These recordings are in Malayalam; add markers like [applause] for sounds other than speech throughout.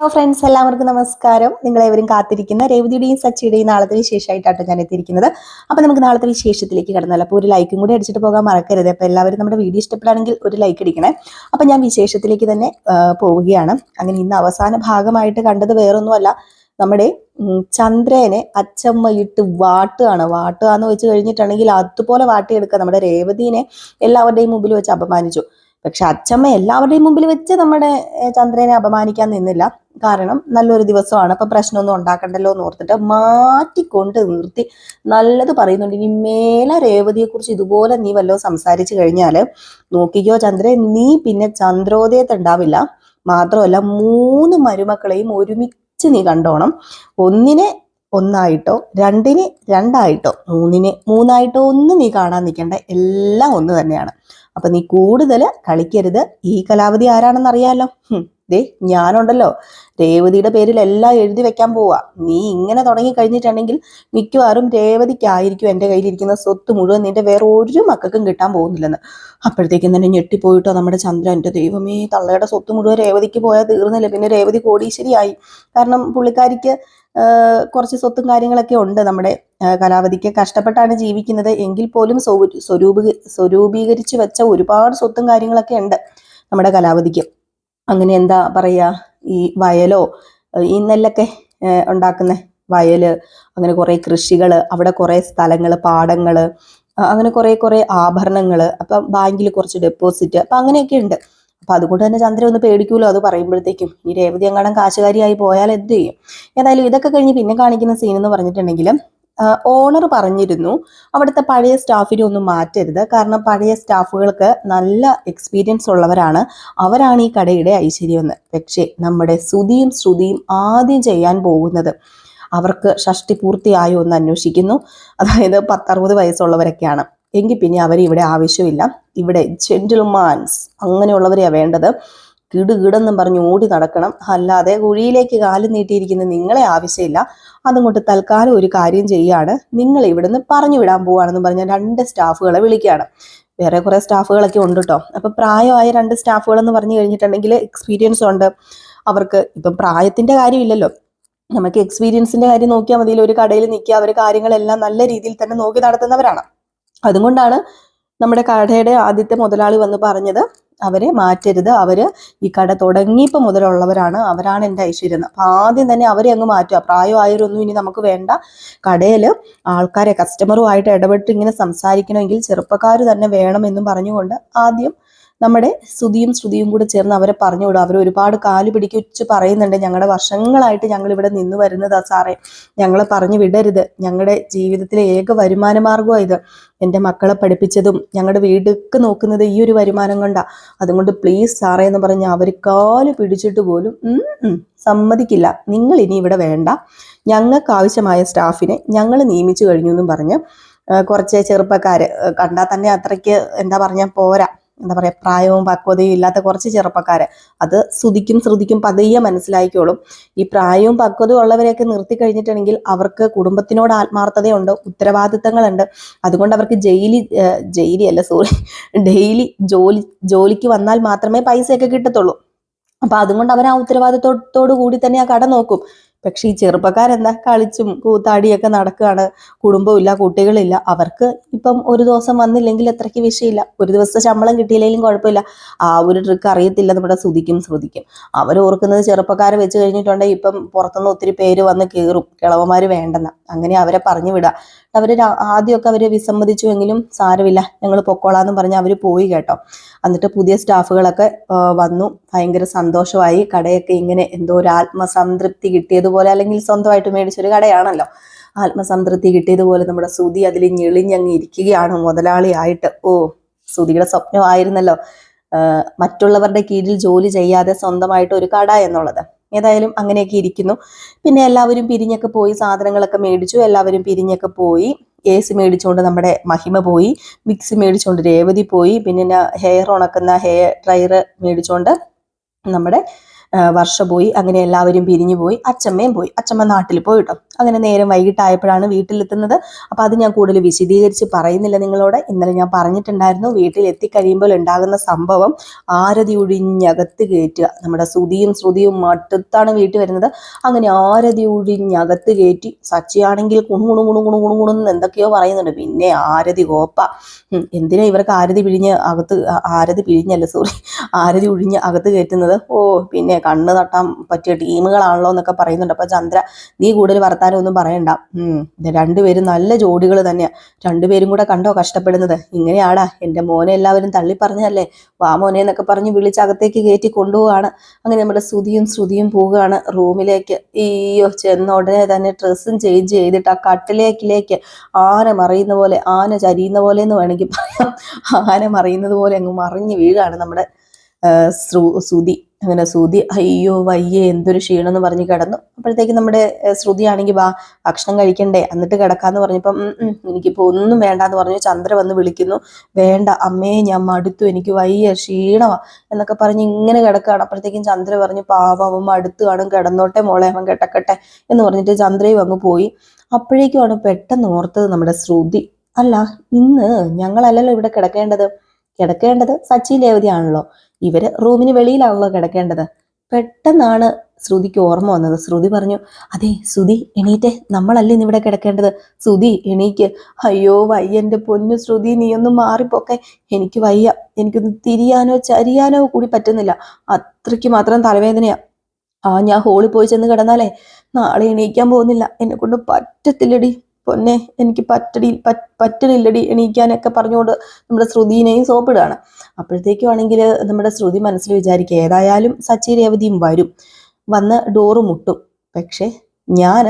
ഹലോ ഫ്രണ്ട്സ് എല്ലാവർക്കും നമസ്കാരം. നിങ്ങളെവരും കാത്തിരിക്കുന്ന രേവതിയുടെയും സച്ചിയുടെയും നാളത്തെ വിശേഷമായിട്ടാണ് ഞാൻ എത്തിയിരിക്കുന്നത്. അപ്പോൾ നമുക്ക് നാളത്തെ വിശേഷത്തിലേക്ക് കടന്നല്ലോ. അപ്പോൾ ഒരു ലൈക്കും കൂടി അടിച്ചിട്ട് പോകാൻ മറക്കരുത്. അപ്പോൾ എല്ലാവരും നമ്മുടെ വീഡിയോ ഇഷ്ടപ്പെടുകയാണെങ്കിൽ ഒരു ലൈക്ക് അടിക്കണേ. അപ്പോൾ ഞാൻ വിശേഷത്തിലേക്ക് തന്നെ പോവുകയാണ്. അങ്ങനെ ഇന്ന് അവസാന ഭാഗമായിട്ട് കണ്ടത് വേറൊന്നുമല്ല. നമ്മുടെ ചന്ദ്രനെ അച്ചമ്മയിട്ട് വാട്ടുകയാണ്. വാട്ടുക എന്ന് വെച്ച് കഴിഞ്ഞിട്ടുണ്ടെങ്കിൽ അതുപോലെ വാട്ടിയെടുക്കുക. നമ്മുടെ രേവതിനെ എല്ലാവരുടെയും മുമ്പിൽ വെച്ച് അപമാനിച്ചു. പക്ഷെ അച്ചമ്മ എല്ലാവരുടെയും മുമ്പിൽ വെച്ച് നമ്മുടെ ചന്ദ്രനെ അപമാനിക്കാൻ നിന്നില്ല. കാരണം നല്ലൊരു ദിവസമാണ്. അപ്പൊ പ്രശ്നമൊന്നും ഉണ്ടാക്കണ്ടല്ലോ എന്ന് ഓർത്തിട്ട് മാറ്റിക്കൊണ്ട് നിർത്തി. നല്ലത് പറയുന്നുണ്ട്. ഇനി മേല രേവതിയെ കുറിച്ച് ഇതുപോലെ നീ വല്ലോ സംസാരിച്ചു കഴിഞ്ഞാൽ നോക്കിക്കോ ചന്ദ്രൻ നീ പിന്നെ ചന്ദ്രോദയത്ത് ഉണ്ടാവില്ല. മാത്രമല്ല മൂന്ന് മരുമക്കളെയും ഒരുമിച്ച് നീ കണ്ടോണം. ഒന്നിനെ ഒന്നായിട്ടോ രണ്ടിന് രണ്ടായിട്ടോ മൂന്നിന് മൂന്നായിട്ടോ ഒന്നും നീ കാണാൻ നിൽക്കേണ്ട. എല്ലാം ഒന്ന് തന്നെയാണ്. അപ്പൊ നീ കൂടുതൽ കളിക്കരുത്. ഈ കലാവധി ആരാണെന്ന് അറിയാലോ. ഹും, ദേ ഞാനുണ്ടല്ലോ. രേവതിയുടെ പേരിൽ എല്ലാം എഴുതി വെക്കാൻ പോവാ. നീ ഇങ്ങനെ തുടങ്ങി കഴിഞ്ഞിട്ടുണ്ടെങ്കിൽ മിക്കവാറും രേവതിക്കായിരിക്കും എന്റെ കയ്യിലിരിക്കുന്ന സ്വത്ത് മുഴുവൻ നിന്റെ വേറെ ഒരു മക്കൾക്കും കിട്ടാൻ പോകുന്നില്ലെന്ന്. അപ്പോഴത്തേക്കും തന്നെ ഞെട്ടിപ്പോയിട്ടോ നമ്മുടെ ചന്ദ്രൻ എന്റെ ദൈവമേ തള്ളയുടെ സ്വത്ത് മുഴുവൻ രേവതിക്ക് പോയാൽ തീർന്നില്ല. പിന്നെ രേവതി കോടീശ്വരിയായി. കാരണം പുള്ളിക്കാരിക്ക് കുറച്ച് സ്വത്തും കാര്യങ്ങളൊക്കെ ഉണ്ട് നമ്മുടെ കലാവധിക്ക് കഷ്ടപ്പെട്ടാണ് ജീവിക്കുന്നത്. എങ്കിൽ പോലും സ്വ- സ്വരൂപീകരിച്ച് വെച്ച ഒരുപാട് സ്വത്തും കാര്യങ്ങളൊക്കെ ഉണ്ട് നമ്മുടെ കലാവതിക്ക്. അങ്ങനെ എന്താ പറയുക ഈ വയലോ ഈ നെല്ലൊക്കെ ഉണ്ടാക്കുന്ന വയൽ അങ്ങനെ കുറേ കൃഷികൾ അവിടെ കുറേ സ്ഥലങ്ങൾ പാടങ്ങൾ അങ്ങനെ കുറേ കുറേ ആഭരണങ്ങൾ അപ്പം ബാങ്കിൽ കുറച്ച് ഡെപ്പോസിറ്റ് അപ്പം അങ്ങനെയൊക്കെ ഉണ്ട്. അപ്പം അതുകൊണ്ട് തന്നെ ചന്ദ്രൻ ഒന്ന് പേടിക്കുമല്ലോ അത് പറയുമ്പോഴത്തേക്കും. ഈ രേവതി എങ്ങാനും കാശുകാരിയായി പോയാൽ എന്ത് ചെയ്യും? ഏതായാലും ഇതൊക്കെ കഴിഞ്ഞ് പിന്നെ കാണിക്കുന്ന സീൻ എന്ന് പറഞ്ഞിട്ടുണ്ടെങ്കിൽ ഓണർ പറഞ്ഞിരുന്നു അവിടുത്തെ പഴയ സ്റ്റാഫിനെ ഒന്നും മാറ്റരുത്. കാരണം പഴയ സ്റ്റാഫുകൾക്ക് നല്ല എക്സ്പീരിയൻസ് ഉള്ളവരാണ്. അവരാണ് ഈ കടയുടെ ഐശ്വര്യം എന്ന് പക്ഷേ നമ്മുടെ ശ്രുതിയും ശ്രുതിയും ആദ്യം ചെയ്യാൻ പോകുന്നത് അവർക്ക് ഷഷ്ടി പൂർത്തിയായോ എന്ന് അന്വേഷിക്കുന്നു. അതായത് പത്തറുപത് വയസ്സുള്ളവരൊക്കെയാണ്. എങ്കിൽ പിന്നെ അവർ ഇവിടെ ആവശ്യമില്ല. ഇവിടെ ജെന്റിൽമാൻസ് അങ്ങനെയുള്ളവരെയാണ് വേണ്ടത്. കിടുകിടെന്നും പറഞ്ഞ് ഓടി നടക്കണം. അല്ലാതെ കുഴിയിലേക്ക് കാൽ നീട്ടിയിരിക്കുന്ന നിങ്ങളെ ആവശ്യമില്ല. അതുകൊണ്ട് തൽക്കാലം ഒരു കാര്യം ചെയ്യാണ്. നിങ്ങൾ ഇവിടുന്ന് പറഞ്ഞു വിടാൻ പോവാണെന്ന് പറഞ്ഞ രണ്ട് സ്റ്റാഫുകളെ വിളിക്കുകയാണ്. വേറെ കുറെ സ്റ്റാഫുകളൊക്കെ ഉണ്ട് കേട്ടോ. അപ്പൊ പ്രായമായ രണ്ട് സ്റ്റാഫുകൾ എന്ന് പറഞ്ഞു കഴിഞ്ഞിട്ടുണ്ടെങ്കിൽ എക്സ്പീരിയൻസ് ഉണ്ട്. അവർക്ക് ഇപ്പം പ്രായത്തിന്റെ കാര്യമില്ലല്ലോ. നമുക്ക് എക്സ്പീരിയൻസിന്റെ കാര്യം നോക്കിയാൽ മതിയിൽ ഒരു കടയിൽ നിൽക്കുക അവർ കാര്യങ്ങളെല്ലാം നല്ല രീതിയിൽ തന്നെ നോക്കി നടത്തുന്നവരാണ്. അതുകൊണ്ടാണ് നമ്മുടെ കടയുടെ ആദ്യത്തെ മുതലാളി വന്ന് പറഞ്ഞത്. അവരെ മാറ്റരുത്. അവർ ഈ കട തുടങ്ങിയപ്പോൾ മുതലുള്ളവരാണ്. അവരാണ് എന്റെ ഐശ്വര്യം. അപ്പൊ ആദ്യം തന്നെ അവരെ അങ്ങ് മാറ്റുക. പ്രായമായവരൊന്നും ഇനി നമുക്ക് വേണ്ട. കടയിൽ ആൾക്കാരെ കസ്റ്റമറുമായിട്ട് ഇടപെട്ട് ഇങ്ങനെ സംസാരിക്കണമെങ്കിൽ ചെറുപ്പക്കാർ തന്നെ വേണമെന്നും പറഞ്ഞുകൊണ്ട് ആദ്യം നമ്മുടെ ശ്രുതിയും ശ്രുതിയും കൂടെ ചേർന്ന് അവരെ പറഞ്ഞു വിടും. അവർ ഒരുപാട് കാൽ പിടിക്കുച്ച് പറയുന്നുണ്ട് ഞങ്ങളുടെ വർഷങ്ങളായിട്ട് ഞങ്ങൾ ഇവിടെ നിന്ന് വരുന്നതാ സാറേ. ഞങ്ങളെ പറഞ്ഞു വിടരുത്. ഞങ്ങളുടെ ജീവിതത്തിലെ ഏക വരുമാന മാർഗമാണ് ഇത്. എന്റെ മക്കളെ പഠിപ്പിച്ചതും ഞങ്ങളുടെ വീടൊക്കെ നോക്കുന്നത് ഈ ഒരു വരുമാനം കൊണ്ടാ. അതുകൊണ്ട് പ്ലീസ് സാറേ എന്ന് പറഞ്ഞ് അവർ കാൽ പിടിച്ചിട്ട് പോലും സമ്മതിക്കില്ല. നിങ്ങൾ ഇനി ഇവിടെ വേണ്ട. ഞങ്ങൾക്ക് ആവശ്യമായ സ്റ്റാഫിനെ ഞങ്ങൾ നിയമിച്ചു കഴിഞ്ഞു എന്നും പറഞ്ഞ് കുറച്ച് ചെറുപ്പക്കാര് കണ്ടാൽ തന്നെ അത്രയ്ക്ക് എന്താ പറഞ്ഞാൽ പോരാ. എന്താ പറയുക പ്രായവും പക്വതയും ഇല്ലാത്ത കുറച്ച് ചെറുപ്പക്കാര് അത് ശ്രുതിക്കും ശ്രുതിക്കും പതിയെ മനസ്സിലാക്കിയോളും ഈ പ്രായവും പക്വതയും ഉള്ളവരെയൊക്കെ നിർത്തി കഴിഞ്ഞിട്ടുണ്ടെങ്കിൽ അവർക്ക് കുടുംബത്തിനോട് ആത്മാർത്ഥതയുണ്ട് ഉത്തരവാദിത്തങ്ങളുണ്ട്. അതുകൊണ്ട് അവർക്ക് ജയിലി ജയിലി അല്ല സോറി ഡെയിലി ജോലി ജോലിക്ക് വന്നാൽ മാത്രമേ പൈസയൊക്കെ കിട്ടത്തുള്ളൂ. അപ്പൊ അതുകൊണ്ട് അവർ ആ ഉത്തരവാദിത്തത്തോടു കൂടി തന്നെ ആ കട നോക്കും. പക്ഷെ ഈ ചെറുപ്പക്കാരെന്താ? കളിച്ചും കൂത്താടിയൊക്കെ നടക്കുകയാണ്. കുടുംബമില്ല കുട്ടികളില്ല. അവർക്ക് ഇപ്പം ഒരു ദിവസം വന്നില്ലെങ്കിൽ അത്രയ്ക്ക് വിഷയമില്ല. ഒരു ദിവസം ശമ്പളം കിട്ടിയില്ലെങ്കിലും കുഴപ്പമില്ല. ആ ഒരു ട്രിക്ക് അറിയത്തില്ല. നമ്മുടെ ശ്രുതിക്കും ശ്രുതിക്കും. അവർ ഓർക്കുന്നത് ചെറുപ്പക്കാരെ വെച്ച് കഴിഞ്ഞിട്ടുണ്ടെങ്കിൽ ഇപ്പം പുറത്തുനിന്ന് ഒത്തിരി പേര് വന്ന് കയറും. കിളവന്മാർ വേണ്ടെന്ന. അങ്ങനെ അവരെ പറഞ്ഞു വിടുക അവർ ആദ്യമൊക്കെ അവർ വിസമ്മതിച്ചുവെങ്കിലും സാരമില്ല ഞങ്ങൾ പൊക്കോളാന്ന് പറഞ്ഞ് അവർ പോയി കേട്ടോ. എന്നിട്ട് പുതിയ സ്റ്റാഫുകളൊക്കെ വന്നു. ഭയങ്കര സന്തോഷമായി. കടയൊക്കെ ഇങ്ങനെ എന്തോ ഒരു ആത്മസംതൃപ്തി കിട്ടിയതുപോലെ അല്ലെങ്കിൽ സ്വന്തമായിട്ട് മേടിച്ചൊരു കടയാണല്ലോ. ആത്മസംതൃപ്തി കിട്ടിയതുപോലെ നമ്മുടെ സുതി അതിൽ ഞെളിഞ്ഞങ്ങ് ഇരിക്കുകയാണ് മുതലാളിയായിട്ട്. ഓ സുതിയുടെ സ്വപ്നമായിരുന്നല്ലോ. മറ്റുള്ളവരുടെ കീഴിൽ ജോലി ചെയ്യാതെ സ്വന്തമായിട്ട് ഒരു കട എന്നുള്ളത്. ഏതായാലും അങ്ങനെയൊക്കെ ഇരിക്കുന്നു. പിന്നെ എല്ലാവരും പിരിഞ്ഞൊക്കെ പോയി സാധനങ്ങളൊക്കെ മേടിച്ചു എല്ലാവരും പിരിഞ്ഞൊക്കെ പോയി. എ സി മേടിച്ചുകൊണ്ട് നമ്മുടെ മഹിമ പോയി മിക്സി മേടിച്ചുകൊണ്ട് രേവതി പോയി പിന്നെ ഹെയർ ഉണക്കുന്ന ഹെയർ ഡ്രയർ മേടിച്ചുകൊണ്ട് നമ്മുടെ വർഷ പോയി. അങ്ങനെ എല്ലാവരും പിരിഞ്ഞു പോയി. അച്ചമ്മയും പോയി. അച്ചമ്മ നാട്ടിൽ പോയി കേട്ടോ അങ്ങനെ നേരം വൈകിട്ടായപ്പോഴാണ് വീട്ടിലെത്തുന്നത്. അപ്പോൾ അത് ഞാൻ കൂടുതൽ വിശദീകരിച്ച് പറയുന്നില്ല നിങ്ങളോട്. ഇന്നലെ ഞാൻ പറഞ്ഞിട്ടുണ്ടായിരുന്നു വീട്ടിൽ എത്തിക്കഴിയുമ്പോൾ ഉണ്ടാകുന്ന സംഭവം ആരതി ഒഴിഞ്ഞകത്ത് കയറ്റുക. നമ്മുടെ ശ്രുതിയും ശ്രുതിയും മട്ടത്താണ് വീട്ടിൽ വരുന്നത്. അങ്ങനെ ആരതി ഒഴിഞ്ഞകത്ത് കയറ്റി സച്ചിയാണെങ്കിൽ കുണു കുണു കുണു കുണു കുണു കുണുന്ന് എന്തൊക്കെയോ പറയുന്നുണ്ട്. പിന്നെ ആരതി കോപ്പ. എന്തിനാ ഇവർക്ക് ആരതി പിഴിഞ്ഞ് അകത്ത് ആരതി പിഴിഞ്ഞല്ല സോറി. ആരതി ഒഴിഞ്ഞ് അകത്ത് കയറ്റുന്നത്? ഓ പിന്നെ കണ്ണ് തട്ടാൻ പറ്റിയ ടീമുകളാണല്ലോ എന്നൊക്കെ പറയുന്നുണ്ട്. അപ്പൊ ചന്ദ്ര നീ കൂടുതൽ വർത്താനം ഒന്നും പറയണ്ട. ഉം രണ്ടുപേരും നല്ല ജോഡികൾ തന്നെയാ. രണ്ടുപേരും കൂടെ കണ്ടോ കഷ്ടപ്പെടുന്നത്? ഇങ്ങനെയാടാ എന്റെ മോനെ എല്ലാവരും തള്ളി പറഞ്ഞല്ലേ വാ മോനെ എന്നൊക്കെ പറഞ്ഞ് വിളിച്ച് അകത്തേക്ക് കയറ്റി കൊണ്ടുപോവാണ്. അങ്ങനെ നമ്മുടെ ശ്രുതിയും ശ്രുതിയും പോവുകയാണ് റൂമിലേക്ക്. ഈയോ ചെന്ന ഉടനെ തന്നെ ഡ്രസ്സും ചേഞ്ച് ചെയ്തിട്ട് ആ കട്ടിലേക്കിലേക്ക് ആന മറിയുന്ന പോലെ ആന ചരിയുന്ന പോലെ എന്ന് വേണമെങ്കിൽ പറയാം. ആന മറിയുന്നത് പോലെ അങ്ങ് മറിഞ്ഞ് വീഴാണ് നമ്മുടെ ശ്രുതി. അങ്ങനെ ശ്രുതി അയ്യോ വയ്യേ എന്തൊരു ക്ഷീണം എന്ന് പറഞ്ഞ് കിടന്നു. അപ്പോഴത്തേക്ക് നമ്മുടെ ശ്രുതിയാണെങ്കിൽ വാ ഭക്ഷണം കഴിക്കണ്ടേ എന്നിട്ട് കിടക്കാന്ന് പറഞ്ഞപ്പം എനിക്കിപ്പോൾ ഒന്നും ഒന്നും വേണ്ടാന്ന് പറഞ്ഞു ചന്ദ്ര വന്ന് വിളിക്കുന്നു. വേണ്ട അമ്മേ ഞാൻ മടുത്തു എനിക്ക് വയ്യ ക്ഷീണമാ എന്നൊക്കെ പറഞ്ഞ് ഇങ്ങനെ കിടക്കുകയാണ്. അപ്പോഴത്തേക്കും ചന്ദ്ര പറഞ്ഞു പാവം അവൻ മടുത്തു കാണും കിടന്നോട്ടെ മോളെ അവൻ കിടക്കട്ടെ എന്ന് പറഞ്ഞിട്ട് ചന്ദ്രയും അങ്ങ് പോയി. അപ്പോഴേക്കുമാണ് പെട്ടെന്ന് ഓർത്തത് നമ്മുടെ ശ്രുതി. അല്ല ഇന്ന് ഞങ്ങളല്ലല്ലോ ഇവിടെ കിടക്കേണ്ടത്? കിടക്കേണ്ടത് സച്ചി ലേവതിയാണല്ലോ ഇവർ റൂമിന് വെളിയിലാണല്ലോ കിടക്കേണ്ടത്. പെട്ടെന്നാണ് ശ്രുതിക്ക് ഓർമ്മ വന്നത്. ശ്രുതി പറഞ്ഞു അതെ ശ്രുതി എണീറ്റെ. നമ്മളല്ലേ ഇന്ന് ഇവിടെ കിടക്കേണ്ടത്? ശ്രുതി എണീക്ക്. അയ്യോ വയ്യ. എന്റെ പൊന്നു ശ്രുതി നീ ഒന്ന് മാറിപ്പോക്കെ. എനിക്ക് വയ്യ. എനിക്കൊന്ന് തിരിയാനോ ചരിയാനോ കൂടി പറ്റുന്നില്ല. അത്രയ്ക്ക് മാത്രം തലവേദനയാ. ആ ഞാൻ ഹോളിൽ പോയി ചെന്ന് കിടന്നാലേ നാളെ എണീക്കാൻ പോകുന്നില്ല. എന്നെ കൊണ്ട് പറ്റത്തില്ലടി. പൊന്നെ എനിക്ക് പറ്റടി പറ്റ് പറ്റണില്ലടി എണീക്കാനൊക്കെ പറഞ്ഞുകൊണ്ട് നമ്മുടെ ശ്രുതിനെയും സോപ്പിടുകയാണ്. അപ്പോഴത്തേക്കും ആണെങ്കിൽ നമ്മുടെ ശ്രുതി മനസ്സിൽ വിചാരിക്കുക ഏതായാലും സച്ചി രേവതിയും വരും. വന്ന് ഡോറ് മുട്ടും. പക്ഷെ ഞാൻ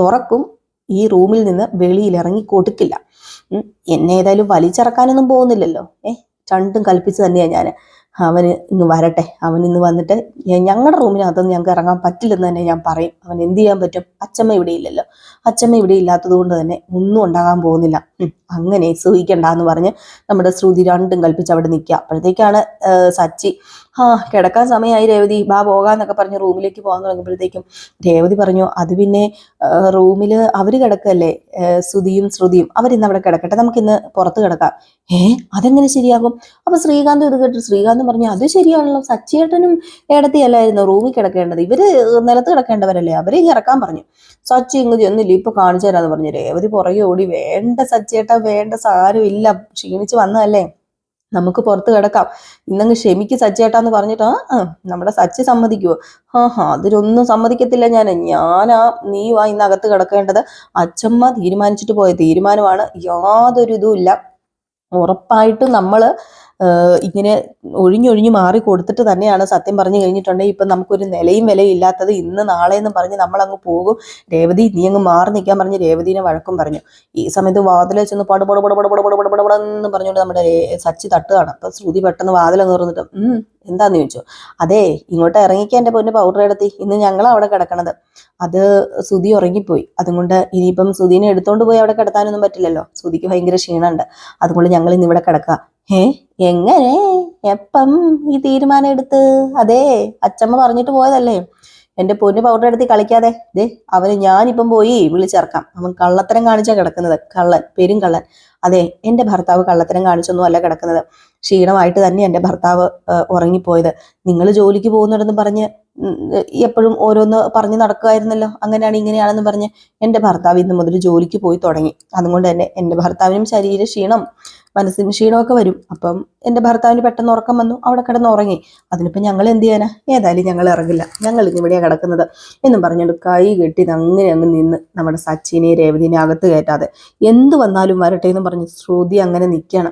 തുറക്കും ഈ റൂമിൽ നിന്ന് വെളിയിൽ ഇറങ്ങി കൊടുക്കില്ല. എന്നെ ഏതായാലും വലിച്ചിറക്കാനൊന്നും പോകുന്നില്ലല്ലോ. ഏഹ് രണ്ടും കൽപ്പിച്ച് തന്നെയാണ് ഞാൻ അവന് ഇന്ന് വരട്ടെ. അവൻ ഇന്ന് വന്നിട്ട് ഞങ്ങളുടെ റൂമിനകത്തുനിന്ന് ഞങ്ങൾക്ക് ഇറങ്ങാൻ പറ്റില്ലെന്ന് തന്നെ ഞാൻ പറയും. അവൻ എന്ത് ചെയ്യാൻ പറ്റും? അച്ചമ്മ ഇവിടെ ഇല്ലല്ലോ. അച്ചമ്മ ഇവിടെ ഇല്ലാത്തത് കൊണ്ട് തന്നെ ഒന്നും ഉണ്ടാകാൻ പോകുന്നില്ല. അങ്ങനെ സൂഹിക്കണ്ട എന്ന് പറഞ്ഞ് നമ്മുടെ ശ്രുതി രണ്ടും കൽപ്പിച്ച് അവിടെ നിൽക്കുക അപ്പോഴത്തേക്കാണ് സച്ചി ആ കിടക്കാൻ സമയമായി രേവതി. ബാ പോകാന്നൊക്കെ പറഞ്ഞ് റൂമിലേക്ക് പോകാൻ തുടങ്ങുമ്പോഴത്തേക്കും രേവതി പറഞ്ഞു അത് പിന്നെ റൂമിൽ അവർ കിടക്കല്ലേ? സുതിയും ശ്രുതിയും അവരിന്ന് അവിടെ കിടക്കട്ടെ. നമുക്കിന്ന് പുറത്ത് കിടക്കാം. ഏ അതെങ്ങനെ ശരിയാകും? അപ്പൊ ശ്രീകാന്ത് ഇത് കേട്ടു ശ്രീകാന്ത് പറഞ്ഞു അത് ശരിയാണല്ലോ. സച്ചിയേട്ടനും ഏടത്തിയല്ലായിരുന്നു റൂമിൽ കിടക്കേണ്ടത്. ഇവർ നിലത്ത് കിടക്കേണ്ടവരല്ലേ? അവരെ ഇറക്കാൻ പറഞ്ഞു. സച്ചി ഇങ്ങ് ചെന്നില്ല ഇപ്പൊ കാണിച്ചു തരാന്ന് പറഞ്ഞു. രേവതി പുറകെ ഓടി വേണ്ട സച്ചിയേട്ട വേണ്ട സാരമില്ല. ക്ഷീണിച്ച് വന്നതല്ലേ? നമുക്ക് പുറത്ത് കിടക്കാം. ഇന്നങ്ങ് ക്ഷമിക്ക് സച്ചേട്ടാന്ന് പറഞ്ഞിട്ട് ആ നമ്മുടെ സച്ചി സമ്മതിക്കുവോ? ആ ഹാ അതിലൊന്നും സമ്മതിക്കത്തില്ല ഞാൻ ഞാനാ നീ വാ ഇന്ന് അകത്ത് കിടക്കേണ്ടത്. അച്ഛമ്മ തീരുമാനിച്ചിട്ട് പോയ തീരുമാനമാണ് യാതൊരു ഇതും ഇല്ല. ഉറപ്പായിട്ടും നമ്മൾ ഇങ്ങനെ ഒഴിഞ്ഞൊഴിഞ്ഞ് മാറി കൊടുത്തിട്ട് തന്നെയാണ് സത്യം പറഞ്ഞു കഴിഞ്ഞിട്ടുണ്ടെങ്കിൽ ഇപ്പം നമുക്കൊരു നിലയും വിലയും ഇല്ലാത്തത് ഇന്ന് നാളെ എന്ന് പറഞ്ഞ് നമ്മളങ്ങ് പോകും. രേവതി നീ അങ്ങ് മാറി നിൽക്കാൻ പറഞ്ഞ് രേവതിനെ വഴക്കും പറഞ്ഞു. ഈ സമയത്ത് വാതിലെ ചെന്ന് പടുപട പടപട പടപട പടപട എന്ന് പറഞ്ഞുകൊണ്ട് നമ്മുടെ സച്ചി തട്ടുകയാണ്. അപ്പം ശ്രുതി പെട്ടെന്ന് വാതിലങ്ങ് തുറന്നിട്ട് എന്താന്ന്? ചോദിച്ചു. അതെ ഇങ്ങോട്ട് ഇറങ്ങിക്കാൻ എന്റെ പൊന്ന് പൗഡർ എടുത്തി. ഇന്ന് ഞങ്ങൾ അവിടെ കിടക്കണത്. അത് സുതി ഉറങ്ങിപ്പോയി. അതുകൊണ്ട് ഇനിയിപ്പം സുതിനെ എടുത്തോണ്ട് പോയി അവിടെ കിടത്താനൊന്നും പറ്റില്ലല്ലോ. സുതിക്ക് ഭയങ്കര ക്ഷീണമുണ്ട്. അതുകൊണ്ട് ഞങ്ങൾ ഇന്ന് ഇവിടെ കിടക്കുക. ഏ എങ്ങനെ? എപ്പം ഈ തീരുമാനം എടുത്ത്? അതെ അച്ചമ്മ പറഞ്ഞിട്ട് പോയതല്ലേ. എന്റെ പൊന്നു പൗഡർ എടുത്ത് കളിക്കാതെ. ദേ അവന് ഞാനിപ്പം പോയി വിളിച്ചിറക്കാം. അവൻ കള്ളത്തരം കാണിച്ചാ കിടക്കുന്നത്. കള്ളൻ പെരും കള്ളൻ. അതെ എന്റെ ഭർത്താവ് കള്ളത്തരം കാണിച്ചൊന്നും അല്ല കിടക്കുന്നത്. ക്ഷീണമായിട്ട് തന്നെ എന്റെ ഭർത്താവ് ഉറങ്ങിപ്പോയത്. നിങ്ങൾ ജോലിക്ക് പോകുന്നുണ്ടെന്ന് പറഞ്ഞ് എപ്പോഴും ഓരോന്ന് പറഞ്ഞു നടക്കുമായിരുന്നല്ലോ അങ്ങനെയാണ് ഇങ്ങനെയാണെന്ന് പറഞ്ഞ് എന്റെ ഭർത്താവ് ഇന്ന് മുതൽ ജോലിക്ക് പോയി തുടങ്ങി. അതുകൊണ്ട് തന്നെ എന്റെ ഭർത്താവിനും ശരീര ക്ഷീണം മനസ്സിന് ക്ഷീണമൊക്കെ വരും. അപ്പം എന്റെ ഭർത്താവിന് പെട്ടെന്ന് ഉറക്കം വന്നു. അവിടെ കിടന്ന് ഉറങ്ങി. അതിനിപ്പോൾ ഞങ്ങൾ എന്ത് ചെയ്യാനാ? ഏതായാലും ഞങ്ങൾ ഇറങ്ങില്ല. ഞങ്ങൾ ഇന്ന് കിടക്കുന്നത്. എന്നും പറഞ്ഞുകൊണ്ട് കൈ കെട്ടി അങ്ങനെ അങ്ങ് നിന്ന് നമ്മുടെ സച്ചിനെ രേവതിനെ അകത്ത് കയറ്റാതെ. എന്ത് വന്നാലും വരട്ടെ എന്നും പറഞ്ഞ് ശ്രുതി അങ്ങനെ നിൽക്കുകയാണ്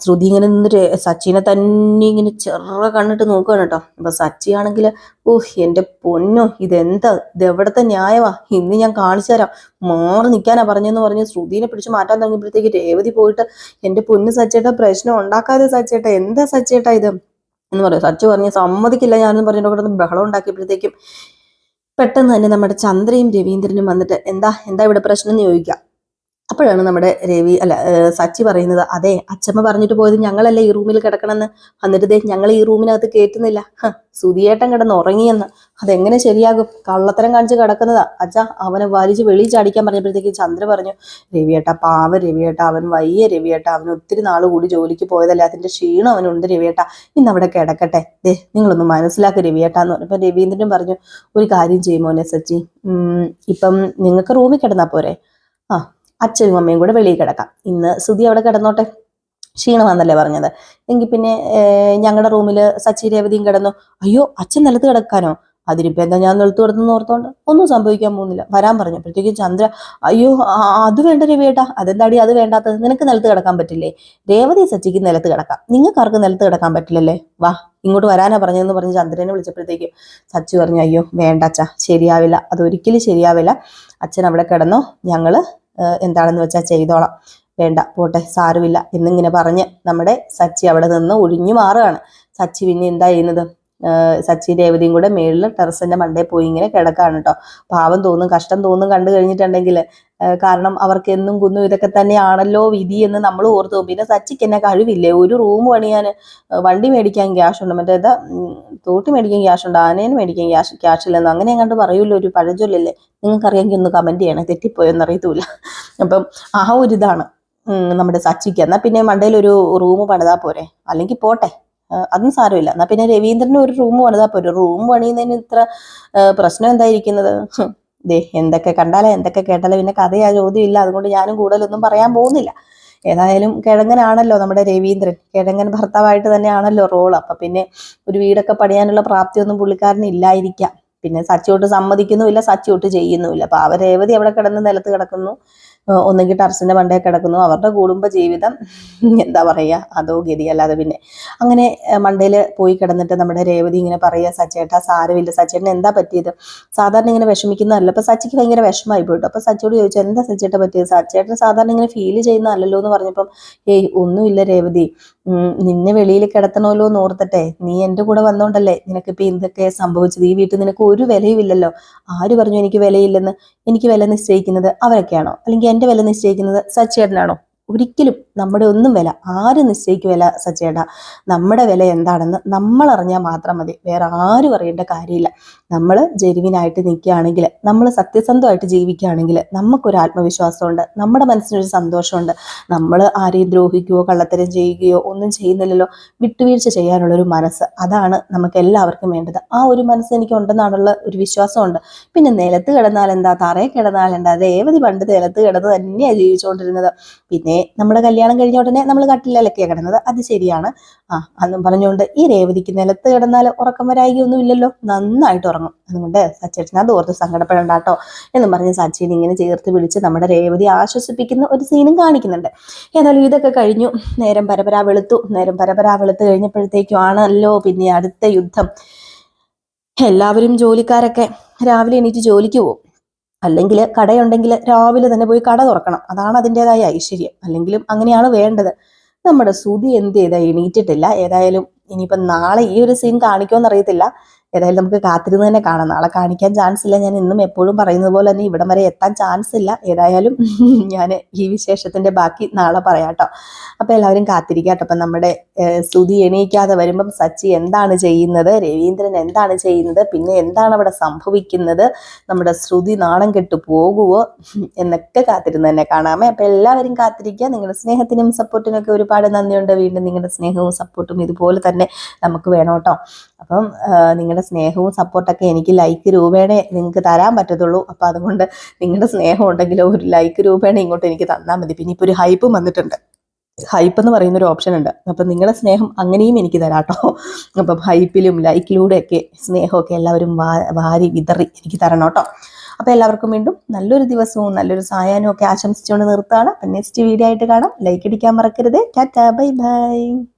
ശ്രുതി ഇങ്ങനെ നിന്നിട്ട് സച്ചിനെ തന്നെ ഇങ്ങനെ ചെറ കണ്ണിട്ട് നോക്കുകയാണ് കേട്ടോ. അപ്പൊ സച്ചി ആണെങ്കിൽ ഓഹ് എന്റെ പൊന്നോ ഇതെന്താ? ഇതെവിടത്തെ ന്യായമാ ഇന്ന് ഞാൻ കാണിച്ചു തരാം. മാറി നിൽക്കാനാ പറഞ്ഞെന്ന് പറഞ്ഞ് ശ്രുതിനെ പിടിച്ച് മാറ്റാൻ തുടങ്ങിയപ്പോഴത്തേക്ക് രേവതി പോയിട്ട് എന്റെ പൊന്ന് സച്ചേട്ടാ പ്രശ്നം ഉണ്ടാക്കാതെ സച്ചേട്ടാ എന്താ സച്ചേട്ടാ ഇത്? എന്ന് പറയും. സച്ചു പറഞ്ഞ് സമ്മതിക്കില്ല ഞാനെന്ന് പറഞ്ഞിട്ട് ബഹളം ഉണ്ടാക്കിയപ്പോഴത്തേക്കും പെട്ടെന്ന് തന്നെ നമ്മുടെ ചന്ദ്രയും രവീന്ദ്രനും വന്നിട്ട് എന്താ എന്താ ഇവിടെ പ്രശ്നം? എന്ന് ചോദിക്കാം അപ്പോഴാണ് നമ്മുടെ രവി അല്ല സച്ചി പറയുന്നത് അതെ അച്ഛമ്മ പറഞ്ഞിട്ട് പോയത് ഞങ്ങളല്ല ഈ റൂമിൽ കിടക്കണമെന്ന്. എന്നിട്ട് ദേ ഞങ്ങൾ ഈ റൂമിനകത്ത് കയറ്റുന്നില്ല. സുതിയേട്ടൻ കിടന്ന് ഉറങ്ങിയെന്ന്. അതെങ്ങനെ ശരിയാകും? കള്ളത്തരം കാണിച്ച് കിടക്കുന്നതാ. അച്ഛാ അവനെ വലിച്ച് വെളി ചാടിക്കാൻ പറഞ്ഞപ്പോഴത്തേക്ക് ചന്ദ്ര പറഞ്ഞു രവിയേട്ട പാവ രവിയേട്ട അവൻ വയ്യ രവിയേട്ട അവൻ ഒത്തിരി നാൾ കൂടി ജോലിക്ക് പോയതല്ലേ അതിന്റെ ക്ഷീണം അവനുണ്ട് രവിയേട്ട. ഇന്ന് അവിടെ കിടക്കട്ടെ. ദേ നിങ്ങളൊന്ന് മനസ്സിലാക്കി രവിയേട്ട എന്ന് പറഞ്ഞപ്പോൾ രവീന്ദ്രൻ പറഞ്ഞു ഒരു കാര്യം ചെയ്യുമോനെ സച്ചി. ഇപ്പം നിങ്ങൾക്ക് റൂമിൽ കിടന്നാ പോരെ? ആ അച്ഛനും അമ്മയും കൂടെ വെളിയിൽ കിടക്കാം. ഇന്ന് സുധി അവിടെ കിടന്നോട്ടെ? ക്ഷീണമാണെന്നല്ലേ പറഞ്ഞത്? എങ്കിൽ പിന്നെ ഞങ്ങളുടെ റൂമിൽ സച്ചി രേവതിയും കിടന്നു. അയ്യോ അച്ഛൻ നിലത്ത് കിടക്കാനോ? അതിനിപ്പോ എന്താ ഞാൻ നിലത്ത് കിടന്നു ഓർത്തോണ്ട്? ഒന്നും സംഭവിക്കാൻ പോകുന്നില്ല. വരാൻ പറഞ്ഞു പറഞ്ഞപ്പോഴത്തേക്കും ചന്ദ്ര അയ്യോ അത് വേണ്ട രവിയേട്ടാ. അതെന്താടി അത് വേണ്ടാത്തത്? നിനക്ക് നിലത്ത് കിടക്കാൻ പറ്റില്ലേ? രേവതി സച്ചിക്ക് നിലത്ത് കിടക്കാം. നിങ്ങൾക്ക് ആർക്ക് നിലത്ത് കിടക്കാൻ പറ്റില്ലല്ലേ? വാ ഇങ്ങോട്ട് വരാനാ പറഞ്ഞതെന്ന് പറഞ്ഞ് ചന്ദ്രനെ വിളിച്ചപ്പോഴത്തേക്കും സച്ചി പറഞ്ഞു അയ്യോ വേണ്ട അച്ഛാ ശരിയാവില്ല. അതൊരിക്കലും ശരിയാവില്ല. അച്ഛൻ അവിടെ കിടന്നോ? ഞങ്ങൾ എന്താണെന്ന് വെച്ചാൽ ചെയ്തോളാം. വേണ്ട പോട്ടെ സാരമില്ല എന്നിങ്ങനെ പറഞ്ഞ് നമ്മുടെ സച്ചി അവിടെ നിന്ന് ഒഴിഞ്ഞു മാറുകയാണ്. സച്ചി പിന്നെ എന്താ ചെയ്യുന്നത്? സച്ചി രേവതിയും കൂടെ മേളിൽ ടെറസിന്റെ മണ്ടേ പോയി ഇങ്ങനെ കിടക്കാണ് കേട്ടോ പാവം തോന്നും കഷ്ടം തോന്നും കണ്ടു കഴിഞ്ഞിട്ടുണ്ടെങ്കിൽ കാരണം അവർക്ക് എന്നും കുന്നും ഇതൊക്കെ തന്നെയാണല്ലോ വിധി എന്ന് നമ്മൾ ഓർത്തു പോകും. പിന്നെ സച്ചിക്ക് എന്നെ കഴിവില്ലേ? ഒരു റൂം പണിയാൻ വണ്ടി മേടിക്കാൻ ക്യാഷ് ഉണ്ട്. മറ്റേ ഇതാ തോട്ടി മേടിക്കാൻ ക്യാഷ് ഉണ്ട് ആനേനെ മേടിക്കാൻ ക്യാഷ് ക്യാഷ് ഇല്ലെന്ന്. അങ്ങനെ എങ്ങാണ്ട് പറയൂല്ലോ ഒരു പഴഞ്ചൊല്ലല്ലേ? നിങ്ങൾക്കറിയാമെങ്കിൽ ഒന്ന് കമന്റ് ചെയ്യണേ. തെറ്റിപ്പോയെന്ന് അറിയത്തൂല അപ്പം ആ ഒരു ഇതാണ് നമ്മുടെ സച്ചിക്ക്. എന്നാൽ പിന്നെ മണ്ടയിൽ ഒരു റൂം പണിതാ പോരെ? അല്ലെങ്കിൽ പോട്ടെ. അതും സാരമില്ല. എന്നാ പിന്നെ രവീന്ദ്രന് ഒരു റൂം പണിതാ പോ റൂം പണിയുന്നതിന് ഇത്ര പ്രശ്നം എന്തായിരിക്കുന്നത് ദേ എന്തൊക്കെ കണ്ടാലേ എന്തൊക്കെ കേട്ടാലേ? പിന്നെ കഥയാ ചോദ്യമില്ല അതുകൊണ്ട് ഞാനും കൂടുതലൊന്നും പറയാൻ പോകുന്നില്ല. ഏതായാലും കിഴങ്ങനാണല്ലോ നമ്മുടെ രവീന്ദ്രൻ. കിഴങ്ങൻ ഭർത്താവായിട്ട് തന്നെയാണല്ലോ റോൾ അപ്പൊ പിന്നെ ഒരു വീടൊക്കെ പണിയാനുള്ള പ്രാപ്തിയൊന്നും പുള്ളിക്കാരന് ഇല്ലായിരിക്കാം. പിന്നെ സച്ചിയോട്ട് സമ്മതിക്കുന്നുമില്ല സച്ചിയോട്ട് ചെയ്യുന്നുമില്ല. അപ്പൊ അവർ രേവതി അവിടെ കിടന്ന് നിലത്ത് കിടക്കുന്നു. ഒന്നെങ്കിൽ ടർസിന്റെ മണ്ടേ കിടക്കുന്നു. അവരുടെ കുടുംബ ജീവിതം എന്താ പറയുക അതോ ഗതി. അല്ലാതെ പിന്നെ അങ്ങനെ മണ്ടയിൽ പോയി കിടന്നിട്ട് നമ്മുടെ രേവതി ഇങ്ങനെ പറയുക സച്ചേട്ടാ സാരമില്ല. സച്ചേട്ടന് എന്താ പറ്റിയത്? സാധാരണ ഇങ്ങനെ വിഷമിക്കുന്നതല്ല. അപ്പൊ സച്ചിക്ക് ഭയങ്കര വിഷമമായി പോയിട്ടു. അപ്പൊ സച്ചിയോട് ചോദിച്ചു എന്താ സച്ചേട്ട പറ്റിയത്? സച്ചേട്ടൻ സാധാരണ ഇങ്ങനെ ഫീൽ ചെയ്യുന്നതല്ലല്ലോ എന്ന് പറഞ്ഞപ്പം ഏയ് ഒന്നുമില്ല രേവതി. നിന്നെ വെളിയിൽ കിടത്തണമല്ലോ എന്ന് ഓർത്തട്ടെ. നീ എന്റെ കൂടെ വന്നോണ്ടല്ലേ നിനക്കിപ്പോ എന്തൊക്കെ സംഭവിച്ചത്? ഈ വീട്ടിൽ നിനക്ക് ഒരു വിലയുമില്ലല്ലോ ആര് പറഞ്ഞു എനിക്ക് വിലയില്ലെന്ന്? എനിക്ക് വില നിശ്ചയിക്കുന്നത് അവരൊക്കെയാണോ? അല്ലെങ്കിൽ എന്റെ വില നിശ്ചയിക്കുന്നത് സച്ചേട്ടനാണോ? ഒരിക്കലും നമ്മുടെ ഒന്നും വില ആര് നിശ്ചയിക്കുമല്ല സച്ചേട്ട നമ്മുടെ വില എന്താണെന്ന് നമ്മൾ അറിഞ്ഞാൽ മാത്രം മതി. വേറെ ആരും അറിയേണ്ട കാര്യമില്ല. നമ്മൾ ജെരുവിനായിട്ട് നിൽക്കുകയാണെങ്കിൽ നമ്മൾ സത്യസന്ധമായിട്ട് ജീവിക്കുകയാണെങ്കിൽ നമുക്കൊരു ആത്മവിശ്വാസമുണ്ട് നമ്മുടെ മനസ്സിനൊരു സന്തോഷമുണ്ട്. നമ്മൾ ആരെയും ദ്രോഹിക്കുകയോ കള്ളത്തരം ചെയ്യുകയോ ഒന്നും ചെയ്യുന്നില്ലല്ലോ. വിട്ടുവീഴ്ച ചെയ്യാനുള്ളൊരു മനസ്സ് അതാണ് നമുക്ക് എല്ലാവർക്കും വേണ്ടത്. ആ ഒരു മനസ്സ് എനിക്ക് ഉണ്ടെന്നാണുള്ള ഒരു വിശ്വാസമുണ്ട്. പിന്നെ നിലത്ത് കിടന്നാൽ എന്താ? തറയിൽ കിടന്നാൽ എന്താ? ദേവതി പണ്ട് നിലത്ത് കിടന്ന് തന്നെയാണ് ജീവിച്ചുകൊണ്ടിരുന്നത്. പിന്നെ നമ്മുടെ കല്യാണം കഴിഞ്ഞ ഉടനെ നമ്മൾ കട്ടിലൊക്കെയാണ് കിടന്നത്. അത് ശരിയാണ്. ആ അന്നും പറഞ്ഞുകൊണ്ട് ഈ രേവതിക്ക് നിലത്ത് കിടന്നാൽ ഉറക്കം വരായികയൊന്നും ഇല്ലല്ലോ നന്നായിട്ട് ഉറങ്ങും. അതുകൊണ്ട് സച്ചേട്ടൻ അത് ഓർത്ത് സങ്കടപ്പെടണ്ട കേട്ടോ എന്നും പറഞ്ഞ് സച്ചിൻ ഇങ്ങനെ ചേർത്ത് വിളിച്ച് നമ്മുടെ രേവതി ആശ്വസിപ്പിക്കുന്ന ഒരു സീനും കാണിക്കുന്നുണ്ട്. ഏതായാലും ഇതൊക്കെ കഴിഞ്ഞു. നേരം പരപരാ വെളുത്തു. നേരം പരപരാ വെളുത്ത് കഴിഞ്ഞപ്പോഴത്തേക്കും ആണല്ലോ പിന്നെ അടുത്ത യുദ്ധം. എല്ലാവരും ജോലിക്കാരൊക്കെ രാവിലെ എണീറ്റ് ജോലിക്ക് പോകും. അല്ലെങ്കിൽ കടയുണ്ടെങ്കിൽ രാവിലെ തന്നെ പോയി കട തുറക്കണം. അതാണ് അതിന്റെതായ ഐശ്വര്യം. അല്ലെങ്കിലും അങ്ങനെയാണ് വേണ്ടത്. നമ്മുടെ സുതി എന്ത് ചെയ്താൽ എണീറ്റിട്ടില്ല. ഏതായാലും ഇനിയിപ്പം നാളെ ഈ ഒരു സീൻ കാണിക്കുമെന്ന് അറിയത്തില്ല ഏതായാലും നമുക്ക് കാത്തിരുന്ന് തന്നെ കാണാം. നാളെ കാണിക്കാൻ ചാൻസ് ഇല്ല. ഞാൻ ഇന്നും എപ്പോഴും പറയുന്നത് പോലെ തന്നെ ഇവിടം വരെ എത്താൻ ചാൻസ് ഇല്ല. ഏതായാലും [laughs] ഞാൻ ഈ വിശേഷത്തിന്റെ ബാക്കി നാളെ പറയാം കേട്ടോ അപ്പൊ എല്ലാവരും കാത്തിരിക്കുക കേട്ടോ അപ്പൊ നമ്മുടെ സ്തുതി എണീക്കാതെ വരുമ്പം സച്ചി എന്താണ് ചെയ്യുന്നത്? രവീന്ദ്രൻ എന്താണ് ചെയ്യുന്നത്? പിന്നെ എന്താണ് അവിടെ സംഭവിക്കുന്നത്? നമ്മുടെ ശ്രുതി നാണം കെട്ടു പോകുവോ? എന്നൊക്കെ കാത്തിരുന്ന് തന്നെ കാണാമേ. അപ്പൊ എല്ലാവരും കാത്തിരിക്കുക. നിങ്ങളുടെ സ്നേഹത്തിനും സപ്പോർട്ടിനും ഒക്കെ ഒരുപാട് നന്ദിയുണ്ട്. വീണ്ടും നിങ്ങളുടെ സ്നേഹവും സപ്പോർട്ടും ഇതുപോലെ തന്നെ നമുക്ക് വേണം കേട്ടോ അപ്പം നിങ്ങളുടെ സ്നേഹവും സപ്പോർട്ടൊക്കെ എനിക്ക് ലൈക്ക് രൂപേണ നിങ്ങൾക്ക് തരാൻ പറ്റത്തുള്ളൂ. അപ്പം അതുകൊണ്ട് നിങ്ങളുടെ സ്നേഹം ഉണ്ടെങ്കിലോ ഒരു ലൈക്ക് രൂപേണ ഇങ്ങോട്ട് എനിക്ക് തന്നാൽ മതി. പിന്നെ ഇപ്പോൾ ഒരു ഹൈപ്പും വന്നിട്ടുണ്ട്. ഹൈപ്പ് എന്ന് പറയുന്ന ഒരു ഓപ്ഷൻ ഉണ്ട്. അപ്പം നിങ്ങളുടെ സ്നേഹം അങ്ങനെയും എനിക്ക് തരാട്ടോ. അപ്പം ഹൈപ്പിലും ലൈക്കിലൂടെയൊക്കെ സ്നേഹമൊക്കെ എല്ലാവരും വാരി വിതറി എനിക്ക് തരണം കേട്ടോ. അപ്പോൾ എല്ലാവർക്കും വീണ്ടും നല്ലൊരു ദിവസവും നല്ലൊരു സായാഹ്നവും ഒക്കെ ആശംസിച്ചുകൊണ്ട് നിർത്താണ് അപ്പം നെക്സ്റ്റ് വീഡിയോ ആയിട്ട് കാണാം. ലൈക്ക് അടിക്കാൻ മറക്കരുത്. Tata bye bye